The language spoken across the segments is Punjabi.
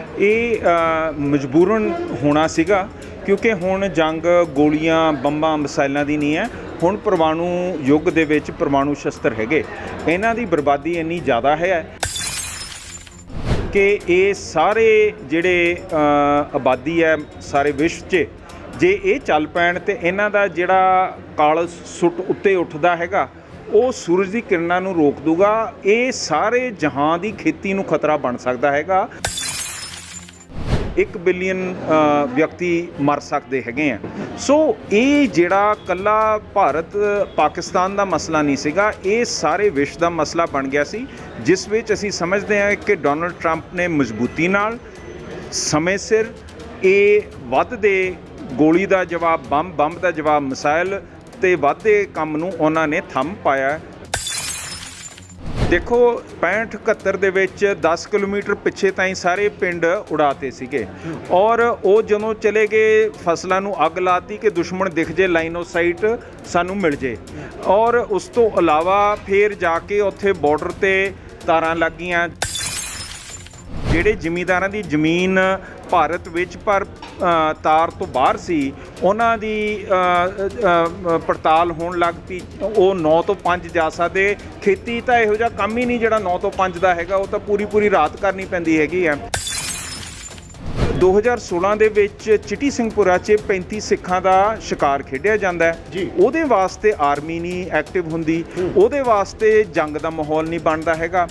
ਇਹ ਮਜਬੂਰਨ ਹੋਣਾ ਸੀਗਾ, ਕਿਉਂਕਿ ਹੁਣ ਜੰਗ ਗੋਲੀਆਂ, ਬੰਬਾਂ ਮਿਸਾਈਲਾਂ ਦੀ ਨਹੀਂ ਹੈ। ਹੁਣ ਪਰਮਾਣੂ ਯੁੱਗ ਦੇ ਵਿੱਚ ਪਰਮਾਣੂ ਸ਼ਸਤਰ ਹੈਗੇ। ਇਹਨਾਂ ਦੀ ਬਰਬਾਦੀ ਇੰਨੀ ਜ਼ਿਆਦਾ ਹੈ ਕਿ ਇਹ ਸਾਰੇ ਜਿਹੜੇ ਆਬਾਦੀ ਹੈ ਸਾਰੇ ਵਿਸ਼ਵ 'ਚ, ਜੇ ਇਹ ਚੱਲ ਪੈਣ ਤੇ ਇਹਨਾਂ ਦਾ ਜਿਹੜਾ ਕਾਲ ਸੁੱਟ ਉੱਤੇ ਉੱਠਦਾ ਹੈਗਾ, ਉਹ ਸੂਰਜ ਦੀ ਕਿਰਨਾਂ ਨੂੰ ਰੋਕ ਦੂਗਾ। ਇਹ ਸਾਰੇ ਜਹਾਂ ਦੀ ਖੇਤੀ ਨੂੰ ਖਤਰਾ ਬਣ ਸਕਦਾ ਹੈਗਾ। 1 ਬਿਲੀਅਨ ਵਿਅਕਤੀ ਮਰ ਸਕਦੇ ਹੈਗੇ ਆ। ਸੋ ਇਹ ਜਿਹੜਾ ਕੱਲਾ ਭਾਰਤ, ਪਾਕਿਸਤਾਨ ਦਾ ਮਸਲਾ ਨਹੀਂ ਸੀਗਾ, ਇਹ ਸਾਰੇ ਵਿਸ਼ਵ ਦਾ ਮਸਲਾ ਬਣ ਗਿਆ ਸੀ, ਜਿਸ ਵਿੱਚ ਅਸੀਂ ਸਮਝਦੇ ਹਾਂ ਕਿ ਡੋਨਲਡ ਟਰੰਪ ਨੇ ਮਜ਼ਬੂਤੀ ਨਾਲ ਸਮੇਂ ਸਿਰ ਇਹ ਵੱਧਦੇ ਗੋਲੀ ਦਾ ਜਵਾਬ, ਬੰਬ ਬੰਬ ਦਾ ਜਵਾਬ ਮਿਸਾਈਲ ਤੇ ਵੱਧਦੇ ਕੰਮ ਨੂੰ ਉਹਨਾਂ ਨੇ ਥੰਮ ਪਾਇਆ। ਦੇਖੋ 65 71 ਦੇ ਵਿੱਚ 10 ਕਿਲੋਮੀਟਰ ਪਿੱਛੇ ਤਾਂ ਹੀ ਸਾਰੇ ਪਿੰਡ ਉਡਾਤੇ ਸੀਗੇ। ਔਰ ਉਹ ਜਦੋਂ ਚਲੇ ਗਏ, ਫਸਲਾਂ ਨੂੰ ਅੱਗ ਲਾਤੀ ਕਿ ਦੁਸ਼ਮਣ ਦਿਖ ਜੇ ਲਾਈਨ ਆਫ ਸਾਈਟ ਸਾਨੂੰ ਮਿਲ ਜੇ। ਔਰ ਉਸ ਤੋਂ ਇਲਾਵਾ ਫੇਰ ਜਾ ਕੇ ਉੱਥੇ ਬਾਰਡਰ ਤੇ ਤਾਰਾਂ ਲੱਗੀਆਂ। ਜਿਹੜੇ ਜ਼ਿਮੀਂਦਾਰਾਂ ਦੀ ਜ਼ਮੀਨ ਭਾਰਤ ਵਿੱਚ ਪਰ ਤਾਰ ਤੋਂ ਬਾਹਰ ਸੀ ਉਹਨਾਂ ਦੀ ਪੜਤਾਲ ਹੋਣ ਲੱਗ ਪਈ। ਉਹ 9 ਤੋਂ 5 ਜਾ ਸਕਦੇ। ਖੇਤੀ ਤਾਂ ਇਹੋ ਜਿਹਾ ਕੰਮ ਹੀ ਨਹੀਂ ਜਿਹੜਾ 9 ਤੋਂ 5 ਦਾ ਹੈਗਾ। ਉਹ ਤਾਂ ਪੂਰੀ ਪੂਰੀ ਰਾਤ ਕਰਨੀ ਪੈਂਦੀ ਹੈਗੀ ਆ 2016 ਦੇ ਵਿੱਚ ਚਿੱਟੀ ਸਿੰਘਪੁਰਾ 'ਚ 35 ਸਿੱਖਾਂ ਦਾ ਸ਼ਿਕਾਰ ਖੇਡਿਆ ਜਾਂਦਾ ਹੈ। ਜੀ। ਉਹਦੇ ਵਾਸਤੇ ਆਰਮੀ ਨਹੀਂ ਐਕਟਿਵ ਹੁੰਦੀ। ਉਹਦੇ ਵਾਸਤੇ ਜੰਗ ਦਾ ਮਾਹੌਲ ਨਹੀਂ ਬਣਦਾ ਹੈਗਾ।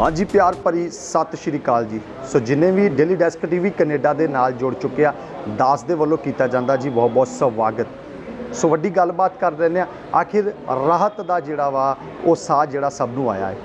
ਹਾਂਜੀ ਪਿਆਰ ਭਰੀ ਸਤਿ ਸ਼੍ਰੀ ਅਕਾਲ ਜੀ। ਸੋ ਜਿਨੇ ਵੀ ਡੇਲੀ ਡੈਸਕ ਟੀਵੀ ਕੈਨੇਡਾ ਦੇ ਨਾਲ ਜੁੜ ਚੁੱਕੇ ਆ ਦਾਸ ਦੇ ਵੱਲੋਂ ਕੀਤਾ ਜਾਂਦਾ ਜੀ, ਬਹੁਤ ਬਹੁਤ ਸਵਾਗਤ। ਸੋ ਵੱਡੀ ਗੱਲਬਾਤ ਕਰ ਰਹੇ ਨੇ, ਆਖਿਰ ਰਾਹਤ ਦਾ ਜਿਹੜਾ ਵਾ, ਉਹ ਸਾਹ ਜਿਹੜਾ ਸਭ ਨੂੰ ਆਇਆ ਹੈ।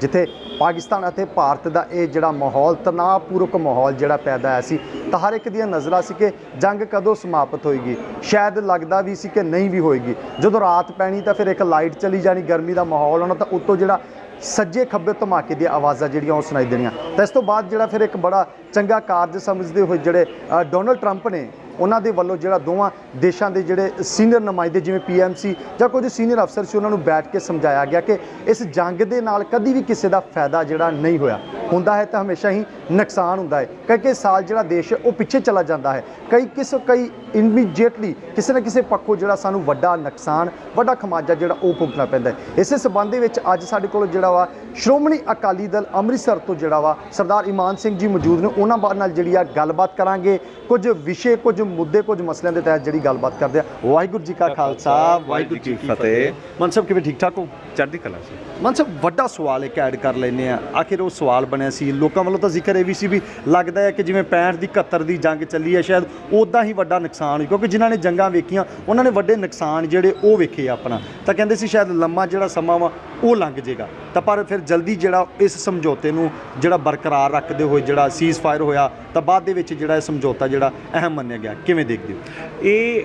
ਜਿੱਥੇ ਪਾਕਿਸਤਾਨ ਅਤੇ ਭਾਰਤ ਦਾ ਇਹ ਜਿਹੜਾ ਮਾਹੌਲ ਤਣਾਅਪੂਰਵਕ ਮਾਹੌਲ ਜਿਹੜਾ ਪੈਦਾ ਹੋਇਆ ਸੀ, ਤਾਂ ਹਰ ਇੱਕ ਦੀਆਂ ਨਜ਼ਰਾਂ ਸੀ ਕਿ ਜੰਗ ਕਦੋਂ ਸਮਾਪਤ ਹੋਏਗੀ। ਸ਼ਾਇਦ ਲੱਗਦਾ ਵੀ ਸੀ ਕਿ ਨਹੀਂ ਵੀ ਹੋਏਗੀ। ਜਦੋਂ ਰਾਤ ਪੈਣੀ ਤਾਂ ਫਿਰ ਇੱਕ ਲਾਈਟ ਚਲੀ ਜਾਣੀ, ਗਰਮੀ ਦਾ ਮਾਹੌਲ ਹੋਣਾ, ਤਾਂ ਉੱਤੋਂ ਜਿਹੜਾ ਸੱਜੇ ਖੱਬੇ ਧਮਾਕੇ ਦੀਆਂ ਆਵਾਜ਼ਾਂ ਜਿਹੜੀਆਂ ਉਹ ਸੁਣਾਈ ਦੇਣੀਆਂ। ਤਾਂ ਇਸ ਤੋਂ ਬਾਅਦ ਜਿਹੜਾ ਫਿਰ ਇੱਕ ਬੜਾ ਚੰਗਾ ਕਾਰਜ ਸਮਝਦੇ ਹੋਏ ਜਿਹੜੇ ਡੋਨਲਡ ਟਰੰਪ ਨੇ ਉਹਨਾਂ ਦੇ ਵੱਲੋਂ ਜਿਹੜਾ ਦੋਵਾਂ ਦੇਸ਼ਾਂ ਦੇ ਜਿਹੜੇ ਸੀਨੀਅਰ ਨੁਮਾਇੰਦੇ ਜਿਵੇਂ ਪੀਐਮਸੀ ਜਾਂ ਕੁਝ ਸੀਨੀਅਰ ਅਫਸਰ ਸੀ, ਉਹਨਾਂ ਨੂੰ ਬੈਠ ਕੇ ਸਮਝਾਇਆ ਗਿਆ ਕਿ ਇਸ ਜੰਗ ਦੇ ਨਾਲ ਕਦੀ ਵੀ ਕਿਸੇ ਦਾ ਫਾਇਦਾ ਜਿਹੜਾ ਨਹੀਂ ਹੋਇਆ। ਹੁੰਦਾ ਹੈ ਤਾਂ ਹਮੇਸ਼ਾ ਹੀ ਨੁਕਸਾਨ ਹੁੰਦਾ ਹੈ। ਕਈ ਕਈ ਸਾਲ ਜਿਹੜਾ ਦੇਸ਼ ਹੈ, ਉਹ ਪਿੱਛੇ ਚਲਾ ਜਾਂਦਾ ਹੈ। ਕਈ ਕਿਸ ਕਈ ਇਮੀਡੀਏਟਲੀ ਕਿਸੇ ਨਾ ਕਿਸੇ ਪੱਖੋਂ ਜਿਹੜਾ ਸਾਨੂੰ ਵੱਡਾ ਨੁਕਸਾਨ, ਵੱਡਾ ਖਮਾਜਾ ਜਿਹੜਾ ਉਹ ਭੁਗਤਣਾ ਪੈਂਦਾ ਹੈ। ਇਸੇ ਸਬੰਧ ਦੇ ਵਿੱਚ ਅੱਜ ਸਾਡੇ ਕੋਲ ਜਿਹੜਾ ਵਾ ਸ਼੍ਰੋਮਣੀ ਅਕਾਲੀ ਦਲ ਅੰਮ੍ਰਿਤਸਰ ਤੋਂ ਜਿਹੜਾ ਵਾ ਸਰਦਾਰ ਇਮਾਨ ਸਿੰਘ ਜੀ ਮੌਜੂਦ ਨੇ। ਉਹਨਾਂ ਬਾਰੇ ਨਾਲ ਜਿਹੜੀ ਆ ਗੱਲਬਾਤ ਕਰਾਂਗੇ। ਕੁਝ ਵਿਸ਼ੇ, ਕੁਝ ਮੁੱਦੇ ਕੁਝ ਮਸਲਿਆਂ ਦੇ ਤਹਿਤ ਜਿਹੜੀ ਗੱਲਬਾਤ ਕਰਦੇ ਆ। ਵਾਹਿਗੁਰੂ ਜੀ ਕਾ ਖਾਲਸਾ ਵਾਹਿਗੁਰੂ ਜੀ ਕੀ ਫਤਿਹ। ਮਨ ਸਾਹਿਬ ਕਿਵੇਂ ਠੀਕ ਠਾਕ ਹੋ? ਚੜ੍ਹਦੀ ਕਲਾ ਸੀ। ਮਨ ਸਾਹਿਬ ਵੱਡਾ ਸਵਾਲ ਇੱਕ ਐਡ ਕਰ ਲੈਨੇ ਆ ਆਖਿਰ ਉਹ ਸਵਾਲ ਬਣਿਆ ਸੀ। ਲੋਕਾਂ ਵੱਲੋਂ ਤਾਂ ਜ਼ਿਕਰ ਇਹ ਵੀ ਸੀ ਵੀ ਲੱਗਦਾ ਹੈ ਕਿ ਜਿਵੇਂ 65 ਦੀ 71 ਦੀ ਜੰਗ ਚੱਲੀ ਹੈ ਸ਼ਾਇਦ ਉਦਾਂ ਹੀ ਵੱਡਾ ਨੁਕਸਾਨ ਕਿਉਂਕਿ ਜਿਨ੍ਹਾਂ ਨੇ ਜੰਗਾਂ ਵੇਖੀਆਂ ਉਹਨਾਂ ਨੇ ਵੱਡੇ ਨੁਕਸਾਨ ਜਿਹੜੇ ਉਹ ਵੇਖੇ ਆ ਆਪਣਾ। ਤਾਂ ਕਹਿੰਦੇ ਸੀ ਸ਼ਾਇਦ ਲੰਮਾ ਜਿਹੜਾ ਸਮਾਂ ਵਾ ਉਹ ਲੰਘ ਜਾਏਗਾ ਤਾਂ ਪਰ ਫਿਰ ਜਲਦੀ ਜਿਹੜਾ ਇਸ ਸਮਝੌਤੇ ਨੂੰ ਜਿਹੜਾ ਬਰਕਰਾਰ ਰੱਖਦੇ ਹੋਏ ਜਿਹੜਾ ਸੀਜ਼ ਫਾਇਰ ਹੋਇਆ ਤਾਂ ਬਾਅਦ ਦੇ ਵਿੱਚ ਜਿਹੜਾ ਇਹ ਸਮਝੌਤਾ ਜਿਹੜਾ ਅਹਿਮ ਮੰਨਿਆ ਗਿਆ। ਕਿਵੇਂ ਦੇਖਦੇ ਹੋ? ਇਹ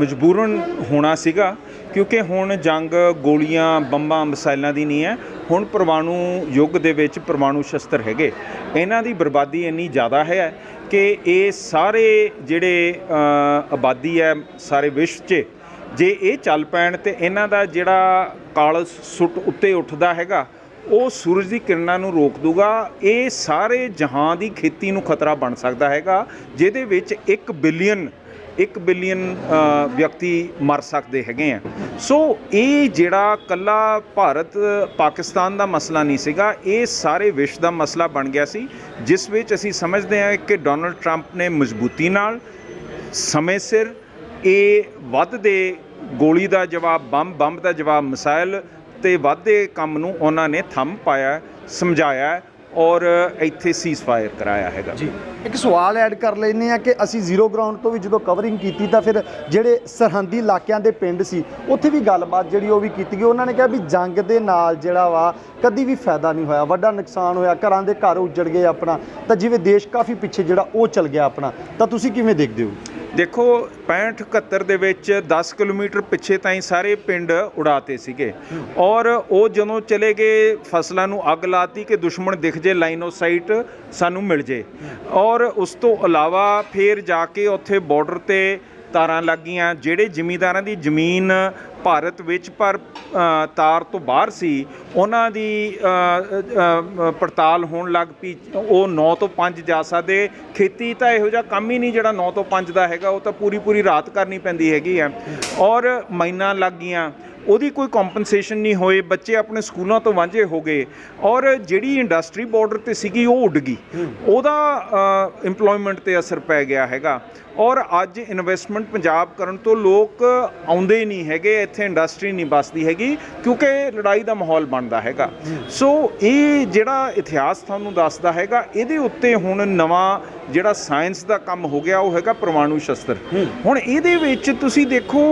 ਮਜਬੂਰਨ ਹੋਣਾ ਸੀਗਾ। ਕਿਉਂਕਿ ਹੁਣ ਜੰਗ ਗੋਲੀਆਂ, ਬੰਬਾਂ ਮਿਸਾਈਲਾਂ ਦੀ ਨਹੀਂ ਹੈ। ਹੁਣ ਪਰਮਾਣੂ ਯੁੱਗ ਦੇ ਵਿੱਚ ਪਰਮਾਣੂ ਸ਼ਸਤਰ ਹੈਗੇ। ਇਹਨਾਂ ਦੀ ਬਰਬਾਦੀ ਇੰਨੀ ਜ਼ਿਆਦਾ ਹੈ ਕਿ ਇਹ ਸਾਰੇ ਜਿਹੜੇ ਆਬਾਦੀ ਹੈ ਸਾਰੇ ਵਿਸ਼ਵ 'ਚ, ਜੇ ਇਹ ਚੱਲ ਪੈਣ ਤੇ ਇਹਨਾਂ ਦਾ ਜਿਹੜਾ ਕਾਲ ਸੁੱਟ ਉੱਤੇ ਉੱਠਦਾ ਹੈਗਾ, ਉਹ ਸੂਰਜ ਦੀ ਕਿਰਨਾਂ ਨੂੰ ਰੋਕ ਦੂਗਾ। ਇਹ ਸਾਰੇ ਜਹਾਨ ਦੀ ਖੇਤੀ ਨੂੰ ਖਤਰਾ ਬਣ ਸਕਦਾ ਹੈਗਾ, ਜਿਹਦੇ ਵਿੱਚ 1 ਬਿਲੀਅਨ 1 ਬਿਲੀਅਨ ਵਿਅਕਤੀ ਮਰ ਸਕਦੇ ਹੈਗੇ ਆ। ਸੋ ਇਹ ਜਿਹੜਾ ਕੱਲਾ ਭਾਰਤ, ਪਾਕਿਸਤਾਨ ਦਾ ਮਸਲਾ ਨਹੀਂ ਸੀਗਾ, ਇਹ ਸਾਰੇ ਵਿਸ਼ਵ ਦਾ ਮਸਲਾ ਬਣ ਗਿਆ ਸੀ, ਜਿਸ ਵਿੱਚ ਅਸੀਂ ਸਮਝਦੇ ਹਾਂ ਕਿ ਡੋਨਲਡ ਟਰੰਪ ਨੇ ਮਜ਼ਬੂਤੀ ਨਾਲ ਸਮੇਂ ਸਿਰ ਇਹ ਵੱਧਦੇ ਗੋਲੀ ਦਾ ਜਵਾਬ, ਬੰਬ ਬੰਬ ਦਾ ਜਵਾਬ ਮਿਸਾਈਲ ਤੇ ਵੱਧਦੇ ਕੰਮ ਨੂੰ ਉਹਨਾਂ ਨੇ ਥੰਮ ਪਾਇਆ, ਸਮਝਾਇਆ। ਔਰ ਇੱਥੇ ਸੀਜ਼ ਫਾਇਰ ਕਰਾਇਆ ਹੈਗਾ। ਜੀ, ਇੱਕ ਸਵਾਲ ਐਡ ਕਰ ਲੈਨੇ ਆ ਕਿ ਅਸੀਂ ਜ਼ੀਰੋ ਗਰਾਊਂਡ ਤੋਂ ਵੀ ਜਦੋਂ ਕਵਰਿੰਗ ਕੀਤੀ ਤਾਂ ਫਿਰ ਜਿਹੜੇ ਸਰਹੰਦੀ ਇਲਾਕਿਆਂ ਦੇ ਪਿੰਡ ਸੀ, ਉੱਥੇ ਵੀ ਗੱਲਬਾਤ ਜਿਹੜੀ ਉਹ ਵੀ ਕੀਤੀ ਗਈ। ਉਹਨਾਂ ਨੇ ਕਿਹਾ ਵੀ ਜੰਗ ਦੇ ਨਾਲ ਜਿਹੜਾ ਵਾ ਕਦੀ ਵੀ ਫਾਇਦਾ ਨਹੀਂ ਹੋਇਆ। ਵੱਡਾ ਨੁਕਸਾਨ ਹੋਇਆ, ਘਰਾਂ ਦੇ ਘਰ ਉੱਜੜ ਗਏ ਆਪਣਾ। ਤਾਂ ਜਿਵੇਂ ਦੇਸ਼ ਕਾਫੀ ਪਿੱਛੇ ਜਿਹੜਾ ਉਹ ਚਲ ਗਿਆ ਆਪਣਾ। ਤਾਂ ਤੁਸੀਂ ਕਿਵੇਂ ਦੇਖਦੇ ਹੋ? ਦੇਖੋ 65 71 ਦੇ ਵਿੱਚ 10 ਕਿਲੋਮੀਟਰ ਪਿੱਛੇ ਤਾਈਂ ਸਾਰੇ ਪਿੰਡ ਉਡਾਤੇ ਸੀਗੇ। ਔਰ ਉਹ ਜਦੋਂ ਚਲੇ ਗਏ, ਫਸਲਾਂ ਨੂੰ ਅੱਗ ਲਾਤੀ ਕਿ ਦੁਸ਼ਮਣ ਦਿਖ ਜੇ ਲਾਈਨ ਆਫ ਸਾਈਟ ਸਾਨੂੰ ਮਿਲ ਜੇ। ਔਰ ਉਸ ਤੋਂ ਇਲਾਵਾ ਫੇਰ ਜਾ ਕੇ ਉੱਥੇ ਬਾਰਡਰ ਤੇ ਤਾਰਾਂ ਲੱਗ ਗਈਆਂ ਜਿਹੜੇ ਜ਼ਿਮੀਂਦਾਰਾਂ ਦੀ ਜ਼ਮੀਨ ਭਾਰਤ ਵਿੱਚ ਪਰ ਤਾਰ ਤੋਂ ਬਾਹਰ ਸੀ, ਉਹਨਾਂ ਦੀ ਪੜਤਾਲ ਹੋਣ ਲੱਗ ਪਈ। ਉਹ 9 ਤੋਂ 5 ਜਾ ਸਕਦੇ। ਖੇਤੀ ਤਾਂ ਇਹੋ ਜਿਹਾ ਕੰਮ ਹੀ ਨਹੀਂ ਜਿਹੜਾ 9 ਤੋਂ 5 ਦਾ ਹੈਗਾ। ਉਹ ਤਾਂ ਪੂਰੀ ਪੂਰੀ ਰਾਤ ਕਰਨੀ ਪੈਂਦੀ ਹੈਗੀ ਆ। ਔਰ ਮਾਈਨਾਂ ਲੱਗ ਗਈਆਂ ਉਹਦੀ ਕੋਈ ਕੰਪਨਸੇਸ਼ਨ ਨਹੀਂ ਹੋਏ ਬੱਚੇ ਆਪਣੇ ਸਕੂਲਾਂ ਤੋਂ ਵਾਂਝੇ ਹੋ ਗਏ ਔਰ ਜਿਹੜੀ ਇੰਡਸਟਰੀ ਬਾਰਡਰ ਤੇ ਸੀਗੀ ਉਹ ਉੱਡ ਗਈ। ਉਹਦਾ EMPLOYMENT ਤੇ ਅਸਰ ਪੈ ਗਿਆ ਹੈਗਾ ਔਰ ਅੱਜ ਇਨਵੈਸਟਮੈਂਟ ਪੰਜਾਬ ਕਰਨ ਤੋਂ ਲੋਕ ਆਉਂਦੇ ਨਹੀਂ ਹੈਗੇ ਇੱਥੇ ਇੰਡਸਟਰੀ ਨਹੀਂ ਬਸਦੀ ਹੈਗੀ ਕਿਉਂਕਿ ਲੜਾਈ ਦਾ ਮਾਹੌਲ ਬਣਦਾ ਹੈਗਾ। ਸੋ ਇਹ ਜਿਹੜਾ ਇਤਿਹਾਸ ਤੁਹਾਨੂੰ ਦੱਸਦਾ ਹੈਗਾ ਇਹਦੇ ਉੱਤੇ ਹੁਣ ਨਵਾਂ ਜਿਹੜਾ ਸਾਇੰਸ ਦਾ ਕੰਮ ਹੋ ਗਿਆ ਉਹ ਹੈਗਾ ਪਰਮਾਣੂ ਸ਼ਸਤਰ। ਹੁਣ ਇਹਦੇ ਵਿੱਚ ਤੁਸੀਂ ਦੇਖੋ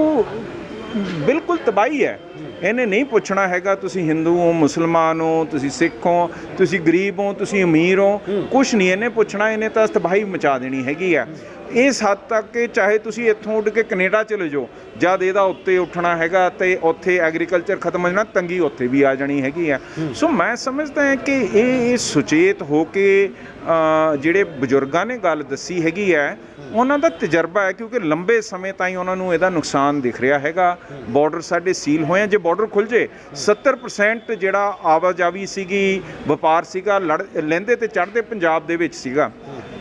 ਬਿਲਕੁਲ ਤਬਾਹੀ ਹੈ। ਇਹਨੇ ਨਹੀਂ ਪੁੱਛਣਾ ਹੈਗਾ ਤੁਸੀਂ ਹਿੰਦੂ ਹੋ ਮੁਸਲਮਾਨ ਹੋ ਤੁਸੀਂ ਸਿੱਖ ਹੋ ਤੁਸੀਂ ਗਰੀਬ ਹੋ ਤੁਸੀਂ ਅਮੀਰ ਹੋ। ਕੁਝ ਨਹੀਂ ਇਹਨੇ ਪੁੱਛਣਾ ਇਹਨੇ ਤਾਂ ਤਬਾਹੀ ਮਚਾ ਦੇਣੀ ਹੈਗੀ ਆ ਇਸ ਹੱਦ ਤੱਕ ਕਿ ਚਾਹੇ ਤੁਸੀਂ ਇੱਥੋਂ ਉੱਡ ਕੇ ਕੈਨੇਡਾ ਚਲੇ ਜਾਓ ਜਦ ਇਹਦਾ ਉੱਤੇ ਉੱਠਣਾ ਹੈਗਾ ਤੇ ਉੱਥੇ ਐਗਰੀਕਲਚਰ ਖਤਮ ਹੋ ਜਾਣਾ ਤੰਗੀ ਉੱਥੇ ਵੀ ਆ ਜਾਣੀ ਹੈਗੀ ਆ। ਸੋ ਮੈਂ ਸਮਝਦਾ ਹਾਂ ਕਿ ਇਹ ਸੁਚੇਤ ਹੋ ਕੇ ਜਿਹੜੇ ਬਜ਼ੁਰਗਾਂ ਨੇ ਗੱਲ ਦੱਸੀ ਹੈਗੀ ਹੈ ਉਹਨਾਂ ਦਾ ਤਜਰਬਾ ਹੈ ਕਿਉਂਕਿ ਲੰਬੇ ਸਮੇਂ ਤਾਈਂ ਉਹਨਾਂ ਨੂੰ ਇਹਦਾ ਨੁਕਸਾਨ ਦਿਖ ਰਿਹਾ ਹੈਗਾ। ਬਾਰਡਰ ਸਾਡੇ ਸੀਲ ਹੋਏ ਆ ਜੇ ਬਾਰਡਰ ਖੁੱਲ ਜੇ 70% ਜਿਹੜਾ ਆਵਾਜਾਈ ਸੀਗੀ ਵਪਾਰ ਸੀਗਾ ਲੜ ਲੈਂਦੇ ਤੇ ਚੜ੍ਹਦੇ ਪੰਜਾਬ ਦੇ ਵਿੱਚ ਸੀਗਾ।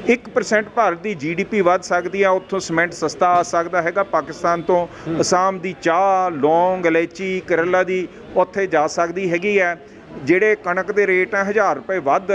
1% ਭਾਰਤ ਦੀ ਜੀਡੀਪੀ ਵੱਧ ਸਕਦੀ ਆ, ਉੱਥੋਂ ਸੀਮੈਂਟ ਸਸਤਾ ਆ ਸਕਦਾ ਹੈਗਾ। ਪਾਕਿਸਤਾਨ ਤੋਂ ਅਸਾਮ ਦੀ ਚਾਹ, ਲੌਂਗ, ਇਲਾਇਚੀ, ਕਰੇਲਾ ਦੀ ਉੱਥੇ ਜਾ ਸਕਦੀ ਹੈਗੀ ਹੈ ਜਿਹੜੇ ਕਣਕ ਦੇ ਰੇਟ ਆ 1000 ਰੁਪਏ ਵੱਧ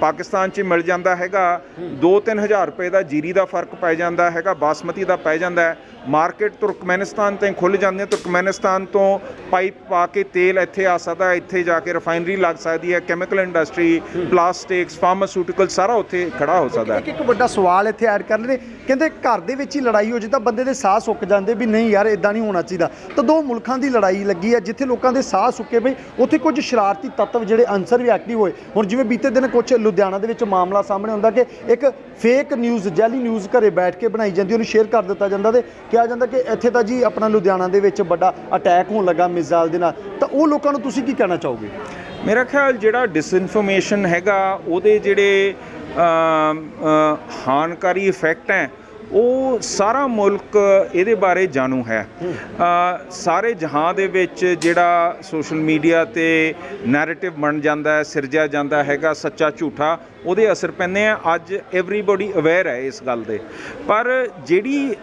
ਪਾਕਿਸਤਾਨ 'ਚ ਮਿਲ ਜਾਂਦਾ ਹੈਗਾ। 2-3000 ਰੁਪਏ ਦਾ ਜੀਰੀ ਦਾ ਫ਼ਰਕ ਪੈ ਜਾਂਦਾ ਹੈਗਾ ਬਾਸਮਤੀ ਦਾ ਪੈ ਜਾਂਦਾ ਮਾਰਕੀਟ ਤੁਰਕਮੈਨਿਸਤਾਨ ਤੇ ਖੁੱਲ ਜਾਂਦੀ ਹੈ। ਤੁਰਕਮੈਨਿਸਤਾਨ ਤੋਂ ਪਾਈਪ ਪਾ ਕੇ ਤੇਲ ਇੱਥੇ ਆ ਸਕਦਾ ਇੱਥੇ ਜਾ ਕੇ ਰਿਫਾਈਨਰੀ ਲੱਗ ਸਕਦੀ ਹੈ। ਕੈਮੀਕਲ ਇੰਡਸਟਰੀ ਪਲਾਸਟਿਕਸ ਫਾਰਮਾਸਿਊਟੀਕਲ ਸਾਰਾ ਉੱਥੇ ਖੜਾ ਹੋ ਸਕਦਾ ਹੈ। ਇੱਕ ਵੱਡਾ ਸਵਾਲ ਇੱਥੇ ਐਡ ਕਰ ਲੈਣੇ ਕਹਿੰਦੇ ਘਰ ਦੇ ਵਿੱਚ ਹੀ ਲੜਾਈ ਹੋ ਜੇ ਤਾਂ ਬੰਦੇ ਦੇ ਸਾਹ ਸੁੱਕ ਜਾਂਦੇ ਵੀ ਨਹੀਂ ਯਾਰ ਇਦਾਂ ਨਹੀਂ ਹੋਣਾ ਚਾਹੀਦਾ। ਤਾਂ ਦੋ ਮੁਲਕਾਂ ਦੀ ਲੜਾਈ ਲੱਗੀ ਹੈ ਜਿੱਥੇ ਲੋਕਾਂ ਦੇ ਸਾਹ ਸੁੱਕੇ ਪਏ ਉੱਥੇ ਕੁਝ ਸ਼ਰਾਰਤੀ ਤੱਤਵ ਜਿਹੜੇ ਅਨਸਰ ਵੀ ਐਕਟਿਵ ਹੋਏ ਹੁਣ ਜਿਵੇਂ ਬੀਤੇ ਦਿਨ ਕੁਝ ਲੁਧਿਆਣਾ ਦੇ ਵਿੱਚ ਮਾਮਲਾ ਸਾਹਮਣੇ ਆਉਂਦਾ ਕਿ ਇੱਕ ਫੇਕ ਨਿਊਜ਼ ਜੈਲੀ ਨਿਊਜ਼ ਘਰੇ ਬੈਠ ਕੇ ਬਣਾਈ ਜਾਂਦੀ ਉਹਨੂੰ ਸ਼ੇਅਰ ਕਰ ਦਿੱਤਾ ਜਾਂਦਾ ਤੇ ਕਿਹਾ ਜਾਂਦਾ ਕਿ ਇੱਥੇ ਤਾਂ ਜੀ ਆਪਣਾ ਲੁਧਿਆਣਾ ਦੇ ਵਿੱਚ ਵੱਡਾ ਅਟੈਕ ਹੋਣ ਲੱਗਾ ਮਿਜ਼ਾਈਲ ਦੇ ਨਾਲ। ਤਾਂ ਉਹ ਲੋਕਾਂ ਨੂੰ ਤੁਸੀਂ ਕੀ ਕਹਿਣਾ ਚਾਹੋਗੇ? ਮੇਰਾ ਖਿਆਲ ਜਿਹੜਾ ਡਿਸਇਨਫੋਰਮੇਸ਼ਨ ਹੈਗਾ ਉਹਦੇ ਜਿਹੜੇ ਅਮ, ਹਾਨਕਾਰੀ ਇਫੈਕਟ ਹੈ ਉਹ ਸਾਰਾ ਮੁਲਕ ਇਹਦੇ ਬਾਰੇ ਜਾਣੂ ਹੈ। ਸਾਰੇ ਜਹਾਨ ਦੇ ਵਿੱਚ ਜਿਹੜਾ ਸੋਸ਼ਲ ਮੀਡੀਆ ਤੇ ਨੈਰੇਟਿਵ ਬਣ ਜਾਂਦਾ ਹੈ ਸਿਰਜਿਆ ਜਾਂਦਾ ਹੈਗਾ ਸੱਚਾ ਝੂਠਾ ਉਹਦੇ ਅਸਰ ਪੈਂਦੇ ਆ। ਅੱਜ ਐਵਰੀਬਾਡੀ ਅਵੇਅਰ ਹੈ ਇਸ ਗੱਲ ਦੇ। ਪਰ ਜਿਹੜੀ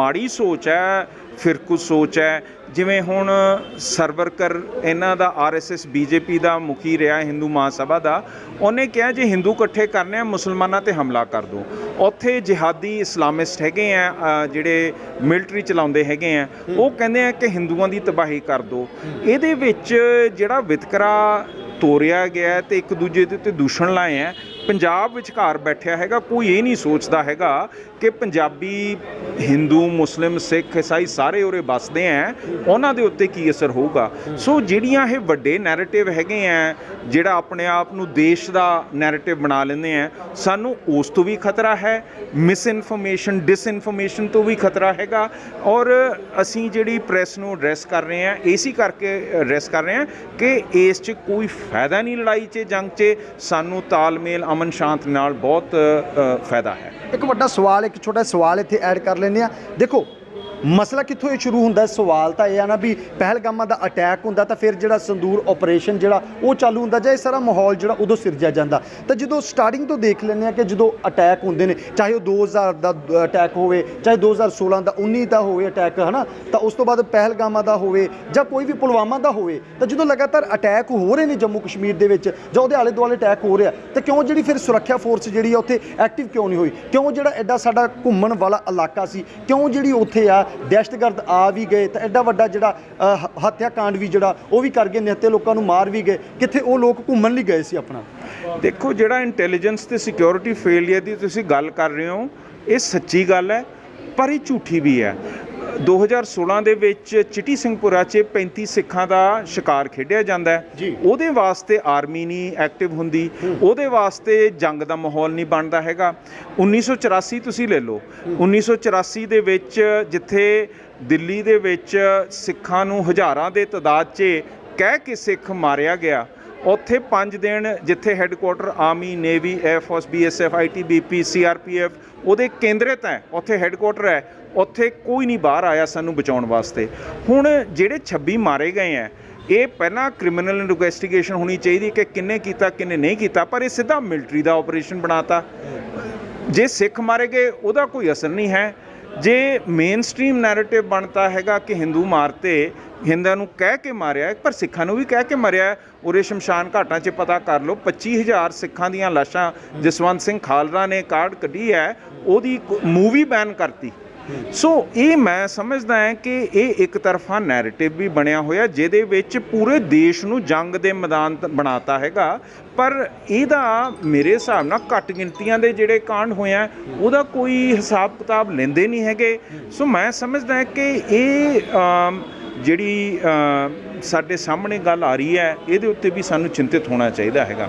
ਮਾੜੀ ਸੋਚ ਹੈ ਫਿਰਕੂ ਸੋਚ ਹੈ ਜਿਵੇਂ ਹੁਣ ਸਰਵਰਕਰ, ਇਹਨਾਂ ਦਾ ਆਰਐਸਐਸ, ਬੀਜੇਪੀ ਦਾ ਮੁਖੀ ਰਿਹਾ ਹਿੰਦੂ ਮਹਾਸਭਾ ਦਾ, ਉਹਨੇ ਕਿਹਾ ਜੇ ਹਿੰਦੂ ਇਕੱਠੇ ਕਰਨੇ ਆ, ਮੁਸਲਮਾਨਾਂ ਤੇ ਹਮਲਾ ਕਰ ਦਿਓ ਉੱਥੇ ਜਿਹਾਦੀ ਇਸਲਾਮਿਸਟ ਹੈਗੇ ਆ ਜਿਹੜੇ ਮਿਲਟਰੀ ਚਲਾਉਂਦੇ ਹੈਗੇ ਆ, ਉਹ ਕਹਿੰਦੇ ਆ ਕਿ ਹਿੰਦੂਆਂ ਦੀ ਤਬਾਹੀ ਕਰ ਦਿਓ ਇਹਦੇ ਵਿੱਚ ਜਿਹੜਾ ਵਿਤਕਰਾ ਤੋਰਿਆ ਗਿਆ ਹੈ ਤੇ ਇੱਕ ਦੂਜੇ ਦੇ ਉੱਤੇ ਦੂਸ਼ਣ ਲਾਏ ਆ, ਪੰਜਾਬ ਵਿਚਕਾਰ ਬੈਠਿਆ ਹੈਗਾ, ਕੋਈ ਇਹ ਨਹੀਂ ਸੋਚਦਾ ਹੈਗਾ ਕਿ ਪੰਜਾਬੀ, ਹਿੰਦੂ, ਮੁਸਲਿਮ, ਸਿੱਖ ਇਸਾਈ ਸਾਰੇ ਉਰੇ ਵੱਸਦੇ ਆ ਉਹਨਾਂ ਦੇ ਉੱਤੇ ਕੀ ਅਸਰ ਹੋਊਗਾ? ਸੋ ਜਿਹੜੀਆਂ ਇਹ ਵੱਡੇ ਨੈਰੇਟਿਵ ਹੈਗੇ ਆ ਜਿਹੜਾ ਆਪਣੇ ਆਪ ਨੂੰ ਦੇਸ਼ ਦਾ ਨੈਰੇਟਿਵ ਬਣਾ ਲੈਂਦੇ ਆ ਸਾਨੂੰ ਉਸ ਤੋਂ ਵੀ ਖਤਰਾ ਹੈ ਮਿਸ ਇਨਫੋਰਮੇਸ਼ਨ ਡਿਸਇਨਫੋਰਮੇਸ਼ਨ ਤੋਂ ਵੀ ਖਤਰਾ ਹੈਗਾ, ਔਰ ਅਸੀਂ ਜਿਹੜੀ ਪ੍ਰੈਸ ਨੂੰ ਐਡਰੈਸ ਕਰ ਰਹੇ ਆ ਇਸੇ ਕਰਕੇ ਐਡਰੈਸ ਕਰ ਰਹੇ ਆ ਕਿ ਇਸ 'ਚ ਕੋਈ ਫਾਇਦਾ ਨਹੀਂ ਲੜਾਈ 'ਚ, ਜੰਗ 'ਚ, ਸਾਨੂੰ ਤਾਲਮੇਲ ਅਮਨ ਸ਼ਾਂਤ ਨਾਲ ਬਹੁਤ ਫਾਇਦਾ ਹੈ। ਇੱਕ ਵੱਡਾ ਸਵਾਲ ਇੱਕ ਛੋਟਾ ਸਵਾਲ ਇੱਥੇ ਐਡ ਕਰ ਲੈਂਦੇ ਆ ਦੇਖੋ ਮਸਲਾ ਕਿੱਥੋਂ ਇਹ ਸ਼ੁਰੂ ਹੁੰਦਾ ਸਵਾਲ ਤਾਂ ਇਹ ਆ ਨਾ ਵੀ ਪਹਿਲਗਾਮਾ ਦਾ ਅਟੈਕ ਹੁੰਦਾ ਤਾਂ ਫਿਰ ਜਿਹੜਾ ਸੰਦੂਰ ਆਪਰੇਸ਼ਨ ਜਿਹੜਾ ਉਹ ਚਾਲੂ ਹੁੰਦਾ ਜਾਂ ਇਹ ਸਾਰਾ ਮਾਹੌਲ ਜਿਹੜਾ ਉਦੋਂ ਸਿਰਜਿਆ ਜਾਂਦਾ? ਤਾਂ ਜਦੋਂ ਸਟਾਰਟਿੰਗ ਤੋਂ ਦੇਖ ਲੈਂਦੇ ਆ ਕਿ ਜਦੋਂ ਅਟੈਕ ਹੁੰਦੇ ਨੇ, ਚਾਹੇ ਉਹ 2000 ਦਾ ਅਟੈਕ ਹੋਵੇ, ਚਾਹੇ 2016 ਦਾ 19 ਦਾ ਹੋਵੇ ਅਟੈਕ, ਹਨਾ? ਤਾਂ ਉਸ ਤੋਂ ਬਾਅਦ ਪਹਿਲਗਾਮਾ ਦਾ ਹੋਵੇ ਜਾਂ ਕੋਈ ਵੀ ਪੁਲਵਾਮਾ ਦਾ ਹੋਵੇ, ਤਾਂ ਜਦੋਂ ਲਗਾਤਾਰ ਅਟੈਕ ਹੋ ਰਹੇ ਨੇ ਜੰਮੂ ਕਸ਼ਮੀਰ ਦੇ ਵਿੱਚ, ਜਾਂ ਉਹਦੇ ਆਲੇ ਦੁਆਲੇ ਅਟੈਕ ਹੋ ਰਿਹਾ, ਤਾਂ ਕਿਉਂ ਜਿਹੜੀ ਫਿਰ ਸੁਰੱਖਿਆ ਫੋਰਸ ਜਿਹੜੀ ਆ ਉੱਥੇ ਐਕਟਿਵ ਕਿਉਂ ਨਹੀਂ ਹੋਈ? ਕਿਉਂ ਜਿਹੜਾ ਐਡਾ ਸਾਡਾ ਘੁੰਮਣ ਵਾਲਾ ਇਲਾਕਾ ਸੀ? ਕਿਉਂ ਜਿਹੜੀ ਉੱਥੇ ਆ ਦਹਿਸ਼ਤਗਰਦ ਆ ਵੀ ਗਏ ਤਾਂ ਐਡਾ ਵੱਡਾ ਜਿਹੜਾ ਅ, ਹ- ਹੱਤਿਆਕਾਂਡ ਵੀ ਜਿਹੜਾ ਉਹ ਵੀ ਕਰ ਗਏ ਨਿਹੱਥੇ ਲੋਕਾਂ ਨੂੰ ਮਾਰ ਵੀ ਗਏ। ਕਿੱਥੇ ਉਹ ਲੋਕ ਘੁੰਮਣ ਲਈ ਗਏ ਸੀ ਆਪਣਾ? ਦੇਖੋ ਜਿਹੜਾ ਇੰਟੈਲੀਜੈਂਸ ਤੇ ਸਿਕਿਉਰਿਟੀ ਫੇਲਿਅਰ ਦੀ ਤੁਸੀਂ ਗੱਲ ਕਰ ਰਹੇ ਹੋ ਇਹ ਸੱਚੀ ਗੱਲ ਹੈ ਪਰ ਇਹ ਝੂਠੀ ਵੀ ਹੈ। 2016 ਦੇ ਵਿੱਚ ਚਿੱਟੀ ਸਿੰਘਪੁਰਾ 'ਚ 35 ਸਿੱਖਾਂ ਦਾ ਸ਼ਿਕਾਰ ਖੇਡਿਆ ਜਾਂਦਾ ਹੈ। ਉਹਦੇ ਵਾਸਤੇ ਆਰਮੀ ਨਹੀਂ ਐਕਟਿਵ ਹੁੰਦੀ। ਉਹਦੇ ਵਾਸਤੇ ਜੰਗ ਦਾ ਮਾਹੌਲ ਨਹੀਂ ਬਣਦਾ ਹੈਗਾ। 1984 ਤੁਸੀਂ ਲੈ ਲਓ। 1984 ਦੇ ਵਿੱਚ ਜਿੱਥੇ ਦਿੱਲੀ ਦੇ ਵਿੱਚ ਸਿੱਖਾਂ ਨੂੰ ਹਜ਼ਾਰਾਂ ਦੇ ਤਾਦਾਦ 'ਚ ਕਹਿ ਕੇ ਸਿੱਖ ਮਾਰਿਆ ਗਿਆ ਉੱਥੇ 5 ਦਿਨ ਜਿੱਥੇ headquarter army navy air force BSF ITBP CRPF ਉਹਦੇ ਕੇਂਦਰਿਤ ਹੈ, ਉੱਥੇ ਹੈੱਡਕੁਆਟਰ ਹੈ, ਉੱਥੇ ਕੋਈ ਨਹੀਂ ਬਾਹਰ ਆਇਆ ਸਾਨੂੰ ਬਚਾਉਣ ਵਾਸਤੇ। ਹੁਣ ਜਿਹੜੇ 26 ਮਾਰੇ ਗਏ ਹੈ, ਇਹ ਪਹਿਲਾਂ ਕ੍ਰਿਮੀਨਲ ਇਨਵੈਸਟੀਗੇਸ਼ਨ ਹੋਣੀ ਚਾਹੀਦੀ ਕਿ ਕਿੰਨੇ ਕੀਤਾ, ਕਿੰਨੇ ਨਹੀਂ ਕੀਤਾ, ਪਰ ਇਹ ਸਿੱਧਾ ਮਿਲਟਰੀ ਦਾ ਆਪਰੇਸ਼ਨ ਬਣਾਤਾ। ਜੇ ਸਿੱਖ ਮਾਰੇ ਗਏ, ਉਹਦਾ ਕੋਈ ਅਸਰ ਨਹੀਂ ਹੈ। ਜੇ ਮੇਨ ਸਟ੍ਰੀਮ ਨੈਰੇਟਿਵ ਬਣਤਾ ਹੈਗਾ ਕਿ ਹਿੰਦੂ ਮਾਰਤੇ ਹਿੰਦਾਂ ਨੂੰ ਕਹਿ ਕੇ ਮਾਰਿਆ ਪਰ ਸਿੱਖਾਂ ਨੂੰ ਵੀ ਕਹਿ ਕੇ ਮਾਰਿਆ ਉਰੇ ਸ਼ਮਸ਼ਾਨ ਘਾਟਾਂ 'ਚ ਪਤਾ ਕਰ ਲਓ 25000 ਸਿੱਖਾਂ ਦੀਆਂ ਲਾਸ਼ਾਂ ਜਸਵੰਤ ਸਿੰਘ ਖਾਲਰਾ ਨੇ ਕਾਰਡ ਕੱਢੀ ਹੈ, ਉਹਦੀ ਮੂਵੀ ਬੈਨ ਕਰਤੀ। ਸੋ ਇਹ ਮੈਂ ਸਮਝਦਾ ਹਾਂ ਕਿ ਇਹ ਇੱਕ ਤਰਫਾ ਨੈਰੇਟਿਵ ਵੀ ਬਣਿਆ ਹੋਇਆ, ਜਿਹਦੇ ਵਿੱਚ ਪੂਰੇ ਦੇਸ਼ ਨੂੰ ਜੰਗ ਦੇ ਮੈਦਾਨ ਤ- ਬਣਾਤਾ ਹੈਗਾ। ਪਰ ਇਹਦਾ ਮੇਰੇ ਹਿਸਾਬ ਨਾਲ ਘੱਟ ਗਿਣਤੀਆਂ ਦੇ ਜਿਹੜੇ ਕਾਂਡ ਹੋਇਆ ਉਹਦਾ ਕੋਈ ਹਿਸਾਬ ਕਿਤਾਬ ਲੈਂਦੇ ਨਹੀਂ ਹੈਗੇ। ਸੋ ਮੈਂ ਸਮਝਦਾ ਕਿ ਇਹ ਜਿਹੜੀ ਸਾਡੇ ਸਾਹਮਣੇ ਗੱਲ ਆ ਰਹੀ ਹੈ ਇਹਦੇ ਉੱਤੇ ਵੀ ਸਾਨੂੰ ਚਿੰਤਿਤ ਹੋਣਾ ਚਾਹੀਦਾ ਹੈਗਾ।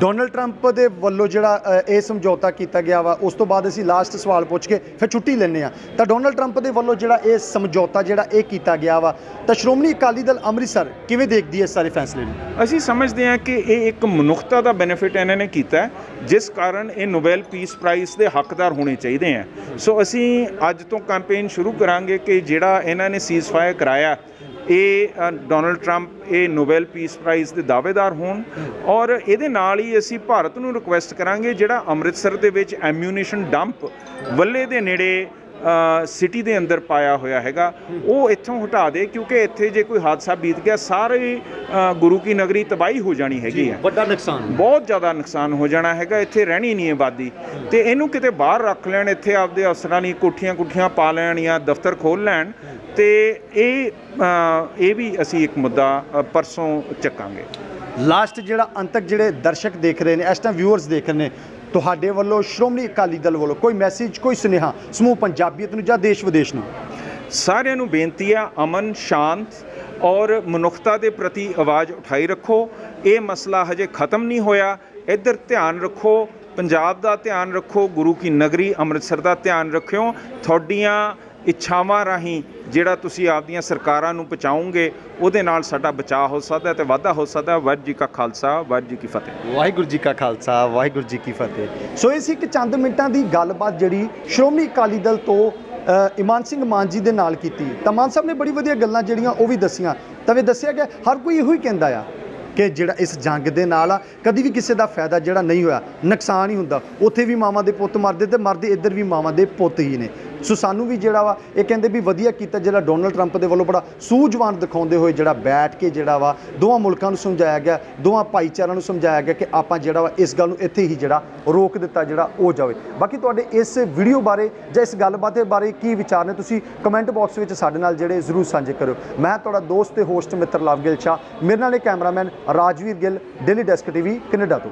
ਡੋਨਲਡ ਟਰੰਪ ਦੇ ਵੱਲੋਂ ਜਿਹੜਾ ਇਹ ਸਮਝੌਤਾ ਕੀਤਾ ਗਿਆ ਵਾ ਉਸ ਤੋਂ ਬਾਅਦ ਅਸੀਂ ਲਾਸਟ ਸਵਾਲ ਪੁੱਛ ਕੇ ਫਿਰ ਛੁੱਟੀ ਲੈਂਦੇ ਆ ਤਾਂ ਡੋਨਲਡ ਟਰੰਪ ਦੇ ਵੱਲੋਂ ਜਿਹੜਾ ਇਹ ਸਮਝੌਤਾ ਜਿਹੜਾ ਇਹ ਕੀਤਾ ਗਿਆ ਵਾ ਤਾਂ ਸ਼੍ਰੋਮਣੀ ਅਕਾਲੀ ਦਲ ਅੰਮ੍ਰਿਤਸਰ ਕਿਵੇਂ ਦੇਖਦੀ ਹੈ ਸਾਰੇ ਫੈਸਲੇ ਨੂੰ? ਅਸੀਂ ਸਮਝਦੇ ਹਾਂ ਕਿ ਇਹ ਇੱਕ ਮਨੁੱਖਤਾ ਦਾ ਬੈਨੀਫਿਟ ਇਹਨਾਂ ਨੇ ਕੀਤਾ ਜਿਸ ਕਾਰਨ ਇਹ ਨੋਬੈਲ ਪੀਸ ਪ੍ਰਾਈਜ਼ ਦੇ ਹੱਕਦਾਰ ਹੋਣੇ ਚਾਹੀਦੇ ਆ ਸੋ ਅਸੀਂ ਅੱਜ ਤੋਂ ਕੈਂਪੇਨ ਸ਼ੁਰੂ ਕਰਾਂਗੇ ਕਿ ਜਿਹੜਾ ਇਹਨਾਂ ਨੇ ਸੀਜ਼ਫਾਇਰ ਕਰਾਇਆ ਇਹ ਡੋਨਲਡ ਟਰੰਪ ਇਹ ਨੋਬੈਲ ਪੀਸ ਪ੍ਰਾਈਜ਼ ਦੇ ਦਾਅਵੇਦਾਰ ਹੋਣ ਔਰ ਇਹਦੇ ਨਾਲ ਹੀ ਅਸੀਂ ਭਾਰਤ ਨੂੰ ਰਿਕੁਐਸਟ ਕਰਾਂਗੇ ਜਿਹੜਾ ਅੰਮ੍ਰਿਤਸਰ ਦੇ ਵਿੱਚ ਐਮਿਊਨੇਸ਼ਨ ਡੰਪ ਵੱਲੇ ਦੇ ਨੇੜੇ ਸਿਟੀ ਦੇ ਅੰਦਰ ਪਾਇਆ ਹੋਇਆ ਹੈਗਾ। ਉਹ ਇੱਥੋਂ ਹਟਾ ਦੇ ਕਿਉਂਕਿ ਇੱਥੇ ਜੇ ਕੋਈ ਹਾਦਸਾ ਬੀਤ ਗਿਆ ਸਾਰੇ ਗੁਰੂ ਕੀ ਨਗਰੀ ਤਬਾਹੀ ਹੋ ਜਾਣੀ ਹੈਗੀ ਹੈ ਵੱਡਾ ਨੁਕਸਾਨ। ਬਹੁਤ ਜ਼ਿਆਦਾ ਨੁਕਸਾਨ ਹੋ ਜਾਣਾ ਹੈਗਾ ਇੱਥੇ ਰਹਿਣੀ ਨਹੀਂ ਆਬਾਦੀ। ਤੇ ਇਹਨੂੰ ਕਿਤੇ ਬਾਹਰ ਰੱਖ ਲੈਣ ਇੱਥੇ ਆਪਦੇ ਅਫਸਰਾਂ ਲਈ ਕੋਠੀਆਂ ਕੁੱਠੀਆਂ ਪਾ ਲੈਣ ਜਾਂ ਦਫ਼ਤਰ ਖੋਲ ਲੈਣ ਤੇ ਇਹ ਇਹ ਵੀ ਅਸੀਂ ਇੱਕ ਮੁੱਦਾ ਪਰਸੋਂ ਚੱਕਾਂਗੇ। ਲਾਸਟ ਜਿਹੜਾ ਅੰਤਕ ਜਿਹੜੇ ਦਰਸ਼ਕ ਦੇਖ ਰਹੇ ਨੇ ਇਸ ਟਾਈਮ ਵਿਊਅਰਸ ਦੇਖ ਰਹੇ ਨੇ ਤੁਹਾਡੇ ਵੱਲੋਂ ਸ਼੍ਰੋਮਣੀ ਅਕਾਲੀ ਦਲ ਵੱਲੋਂ ਕੋਈ ਮੈਸੇਜ ਕੋਈ ਸੁਨੇਹਾ, ਸਮੂਹ ਪੰਜਾਬੀਅਤ ਨੂੰ ਜਾਂ ਦੇਸ਼ ਵਿਦੇਸ਼ ਨੂੰ? ਸਾਰਿਆਂ ਨੂੰ ਬੇਨਤੀ ਆ ਅਮਨ, ਸ਼ਾਂਤ ਔਰ ਮਨੁੱਖਤਾ ਦੇ ਪ੍ਰਤੀ ਆਵਾਜ਼ ਉਠਾਈ ਰੱਖੋ। ਇਹ ਮਸਲਾ ਹਜੇ ਖਤਮ ਨਹੀਂ ਹੋਇਆ। ਇੱਧਰ ਧਿਆਨ ਰੱਖੋ, ਪੰਜਾਬ ਦਾ ਧਿਆਨ ਰੱਖੋ, ਗੁਰੂ ਕੀ ਨਗਰੀ ਅੰਮ੍ਰਿਤਸਰ ਦਾ ਧਿਆਨ ਰੱਖਿਓ। ਤੁਹਾਡੀਆਂ ਇੱਛਾਵਾਂ ਰਾਹੀਂ ਜਿਹੜਾ ਤੁਸੀਂ ਆਪਦੀਆਂ ਸਰਕਾਰਾਂ ਨੂੰ ਪਹੁੰਚਾਓਗੇ, ਉਹਦੇ ਨਾਲ ਸਾਡਾ ਬਚਾਅ ਹੋ ਸਕਦਾ ਹੈ ਤੇ ਵਾਧਾ ਹੋ ਸਕਦਾ ਹੈ। ਵਾਹਿਗੁਰੂ ਜੀ ਕਾ ਖਾਲਸਾ, ਵਾਹਿਗੁਰੂ ਜੀ ਕੀ ਫਤਿਹ। ਵਾਹਿਗੁਰੂ ਜੀ ਕਾ ਖਾਲਸਾ, ਵਾਹਿਗੁਰੂ ਜੀ ਕੀ ਫਤਿਹ। ਸੋ ਇਹ ਸੀ ਇੱਕ ਚੰਦ ਮਿੰਟਾਂ ਦੀ ਗੱਲਬਾਤ ਜਿਹੜੀ ਸ਼੍ਰੋਮਣੀ ਅਕਾਲੀ ਦਲ ਤੋਂ ਇਮਾਨ ਸਿੰਘ ਮਾਨ ਜੀ ਦੇ ਨਾਲ ਕੀਤੀ। ਤਾਂ ਮਾਨ ਸਾਹਿਬ ਨੇ ਬੜੀ ਵਧੀਆ ਗੱਲਾਂ ਜਿਹੜੀਆਂ ਉਹ ਵੀ ਦੱਸੀਆਂ। ਤਾਂ ਵੀ ਦੱਸਿਆ ਗਿਆ, ਹਰ ਕੋਈ ਇਹੋ ਹੀ ਕਹਿੰਦਾ ਆ ਕਿ ਜਿਹੜਾ ਇਸ ਜੰਗ ਦੇ ਨਾਲ ਆ, ਕਦੀ ਵੀ ਕਿਸੇ ਦਾ ਫਾਇਦਾ ਜਿਹੜਾ ਨਹੀਂ ਹੋਇਆ, ਨੁਕਸਾਨ ਹੀ ਹੁੰਦਾ। ਉੱਥੇ ਵੀ ਮਾਵਾਂ ਦੇ ਪੁੱਤ ਮਰਦੇ ਤੇ ਮਰਦੇ ਇੱਧਰ ਵੀ ਮਾਵਾਂ ਦੇ ਪੁੱਤ ਹੀ ਨੇ। ਸੋ ਸਾਨੂੰ ਵੀ ਜਿਹੜਾ ਵਾ, ਇਹ ਕਹਿੰਦੇ ਵੀ ਵਧੀਆ ਕੀਤਾ ਜਿਹੜਾ ਡੋਨਲਡ ਟਰੰਪ ਦੇ ਵੱਲੋਂ ਬੜਾ ਸੂਝਵਾਨ ਦਿਖਾਉਂਦੇ ਹੋਏ ਜਿਹੜਾ ਬੈਠ ਕੇ ਜਿਹੜਾ ਵਾ, ਦੋਵਾਂ ਮੁਲਕਾਂ ਨੂੰ ਸਮਝਾਇਆ ਗਿਆ, ਦੋਵਾਂ ਭਾਈਚਾਰਿਆਂ ਨੂੰ ਸਮਝਾਇਆ ਗਿਆ ਕਿ ਆਪਾਂ ਜਿਹੜਾ ਵਾ ਇਸ ਗੱਲ ਨੂੰ ਇੱਥੇ ਹੀ ਜਿਹੜਾ ਰੋਕ ਦਿੱਤਾ ਜਿਹੜਾ ਉਹ ਜਾਵੇ। ਬਾਕੀ ਤੁਹਾਡੇ ਇਸ ਵੀਡੀਓ ਬਾਰੇ ਜਾਂ ਇਸ ਗੱਲਬਾਤ ਦੇ ਬਾਰੇ ਕੀ ਵਿਚਾਰ ਨੇ, ਤੁਸੀਂ ਕਮੈਂਟ ਬਾਕਸ ਵਿੱਚ ਸਾਡੇ ਨਾਲ ਜਿਹੜੇ ਜ਼ਰੂਰ ਸਾਂਝੇ ਕਰਿਓ। ਮੈਂ ਤੁਹਾਡਾ ਦੋਸਤ ਤੇ ਹੋਸਟ ਮਿੱਤਰ ਲਵਗਿਲ ਸ਼ਾਹ, ਮੇਰੇ ਨਾਲ ਇਹ cameraman Rajveer Gill daily desk TV Canada ਤੋਂ।